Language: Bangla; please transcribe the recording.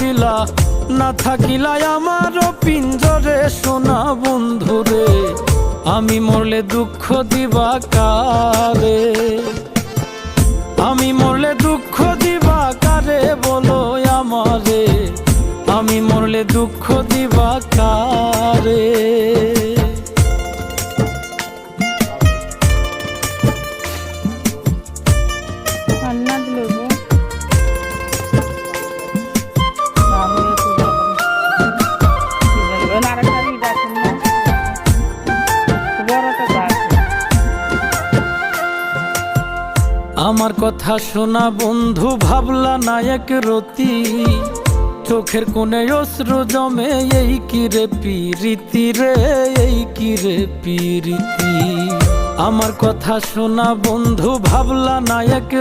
দিলা না থাকিলা আমার পিঞ্জরে। সোনা বন্ধুরে, আমি মরলে দুঃখ দিবা কারে? আমি মরলে দুঃখ দিবা কারে বলো আমারে? আমি মরলে দুঃখ দিবা কারে? আমার কথা শোনা বন্ধু, ভাবলা নায়ক রতি। চোখের কোণে অশ্রু জমে, এই কিরে পিরিতি রে, এই কিরে পিরিতি? আমার কথা শোনা বন্ধু, ভাবলা নায়ক